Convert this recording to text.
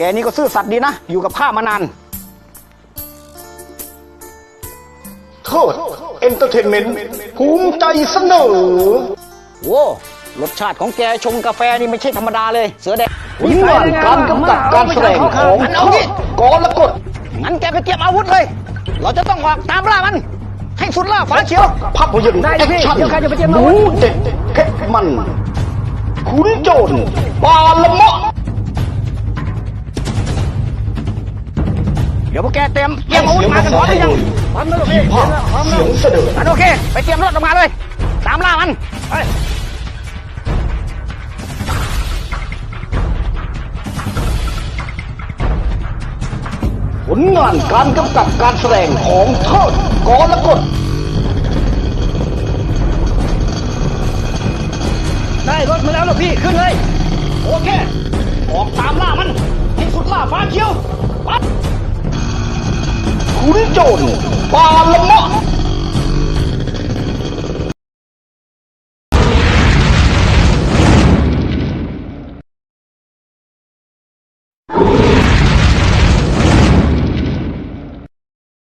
แกนี่ก็ซื่อสัตย์ดีนะ อยู่กับข้ามานาน โทษเอนเตอร์เทนเมนต์ภูมิใจเสนอโว้รสชาติของแกชงกาแฟนี่ไม่ใช่ธรรมดาเลย เสือแดงผลงานการกำกับการแสดงของเอางี้กรกฎงั้นแกไปเตรียมอาวุธเลย เราจะต้องออกตามล่ามัน ให้สุดล่าฟ้าเขียวภาพยนตร์ได้เลยพี่แอคชั่นเดี๋ยวใครจะไปเตรียมอาหวุนูธเด็ดเผ็ดมันขุนโจรปาละเมาะ เดี๋ยวพวกแกเตรียมเตรียมอาวุธมากันพร้อมหรือยังพร้อมแล้วเหรอพี่ภาพเสียงเสนองั้นโอเค ไปเตรียมรถออกมาเลย ตามล่ามันไปผลงานการกำกับการแสดงของเทิดกรกฎได้รถมาแล้วเหรอพี่ขึ้นเลย ขุนโจรปาละเมาะ